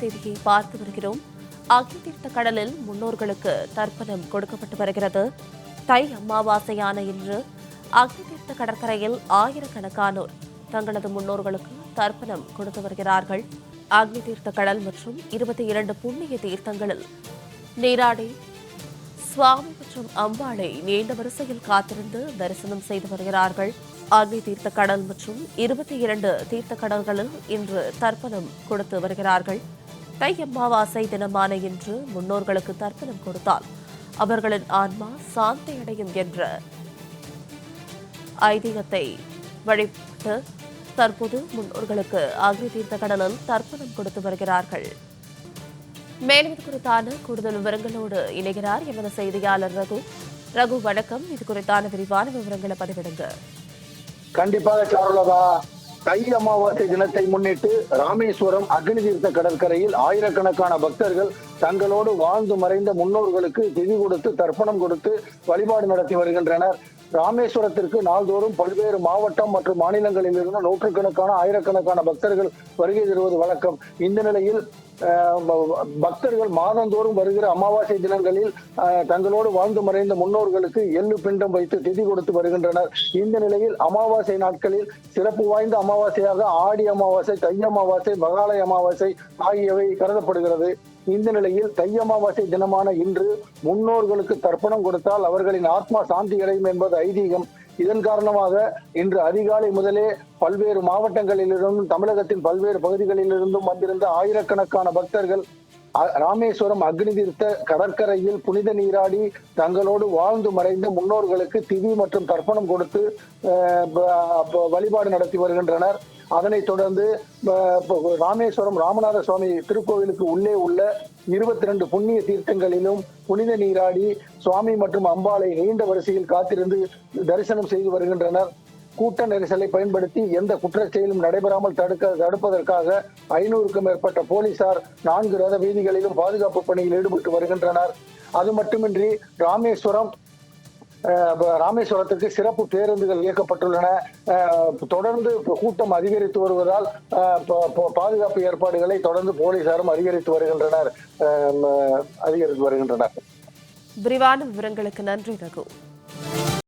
செய்தியை பார்த்து வருகிறோம். அக்னி தீர்த்த கடலில் முன்னோர்களுக்கு தர்ப்பணம் கொடுக்கப்பட்டு வருகிறது. தை அமாவாசையான இன்று அக்னி தீர்த்த கடற்கரையில் ஆயிரக்கணக்கானோர் தங்களது முன்னோர்களுக்கு தர்ப்பணம் கொடுத்து வருகிறார்கள். அக்னி தீர்த்த கடல் மற்றும் இருபத்தி இரண்டு புண்ணிய தீர்த்தங்களில் நீராடி சுவாமி மற்றும் அம்பாளை நீண்ட வரிசையில் காத்திருந்து தரிசனம் செய்து வருகிறார்கள். அக்னி தீர்த்த கடல் மற்றும் இருபத்தி இரண்டு தீர்த்த கடல்களில் இன்று தர்ப்பணம் கொடுத்து வருகிறார்கள். தை அம்மாவாசை தினமான இன்று முன்னோர்களுக்கு தர்ப்பணம் கொடுத்தால் அவர்களின் ஆன்மா சாந்தி அடையும் என்ற ஐதீகத்தை வழிபட்டு தற்போது முன்னோர்களுக்கு அக்னி தீர்த்த கடலில் தர்ப்பணம் கொடுத்து வருகிறார்கள். மேலும் இது குறித்தான கூடுதல் விவரங்களோடு இணைகிறார் எமது செய்தியாளர் ரகு. ரகு வணக்கம். இது குறித்தான விரிவான விவரங்களை பதிவிடுங்க. கண்டிப்பாக சாருலதா. தை அமாவாசை தினத்தை முன்னிட்டு ராமேஸ்வரம் அக்னி தீர்த்த கடற்கரையில் ஆயிரக்கணக்கான பக்தர்கள் தங்களோடு வாழ்ந்து மறைந்த முன்னோர்களுக்கு திதி கொடுத்து தர்ப்பணம் கொடுத்து வழிபாடு நடத்தி வருகின்றனர். ராமேஸ்வரத்திற்கு நாள்தோறும் பல்வேறு மாவட்டம் மற்றும் மாநிலங்களில் இருந்து நூற்றுக்கணக்கான ஆயிரக்கணக்கான பக்தர்கள் வருகை தருவது வழக்கம். இந்த நிலையில் பக்தர்கள் மாதந்தோறும் வருகிற அமாவாசை தினங்களில் தங்களோடு வாழ்ந்து மறைந்த முன்னோர்களுக்கு எள்ளு பிண்டம் வைத்து திதி கொடுத்து வருகின்றனர். இந்த நிலையில் அமாவாசை நாட்களில் சிறப்பு வாய்ந்த அமாவாசையாக ஆடி அமாவாசை தை அமாவாசை மகாலய அமாவாசை ஆகியவை கருதப்படுகிறது. இந்த நிலையில் தை அமாவாசை தினமான இன்று முன்னோர்களுக்கு தர்ப்பணம் கொடுத்தால் அவர்களின் ஆத்மா சாந்தி அடையும் என்பது ஐதீகம். இதன் காரணமாக இன்று அதிகாலை முதலே பல்வேறு மாவட்டங்களிலிருந்தும் தமிழகத்தின் பல்வேறு பகுதிகளிலிருந்தும் வந்திருந்த ஆயிரக்கணக்கான பக்தர்கள் ராமேஸ்வரம் அக்னி தீர்த்த கடற்கரையில் புனித நீராடி தங்களோடு வாழ்ந்து மறைந்த முன்னோர்களுக்கு திவி மற்றும் தர்ப்பணம் கொடுத்து வழிபாடு நடத்தி வருகின்றனர். அதனைத் தொடர்ந்து ராமேஸ்வரம் ராமநாத சுவாமி திருக்கோவிலுக்கு உள்ளே உள்ள இருபத்தி ரெண்டு புண்ணிய தீர்த்தங்களிலும் புனித நீராடி சுவாமி மற்றும் அம்பாளை நீண்ட வரிசையில் காத்திருந்து தரிசனம் செய்து வருகின்றனர். கூட்ட நெரிசலை பயன்படுத்தி எந்த குற்ற செயலும் நடைபெறாமல் தடுக்க தடுப்பதற்காக ஐநூறுக்கும் மேற்பட்ட போலீசார் நான்கு ரத வீதிகளிலும் பாதுகாப்பு பணியில் ஈடுபட்டு வருகின்றனர். அது மட்டுமின்றி ராமேஸ்வரம் ராமேஸ்வரத்திற்கு ராமேஸ்வரத்துக்கு சிறப்பு பேருந்துகள் இயக்கப்பட்டுள்ளன. அஹ், தொடர்ந்து கூட்டம் அதிகரித்து வருவதால் பாதுகாப்பு ஏற்பாடுகளை தொடர்ந்து போலீசாரும் அதிகரித்து வருகின்றனர். அதிகரித்து வருகின்றனர். விரிவான விவரங்களுக்கு நன்றி ரகு.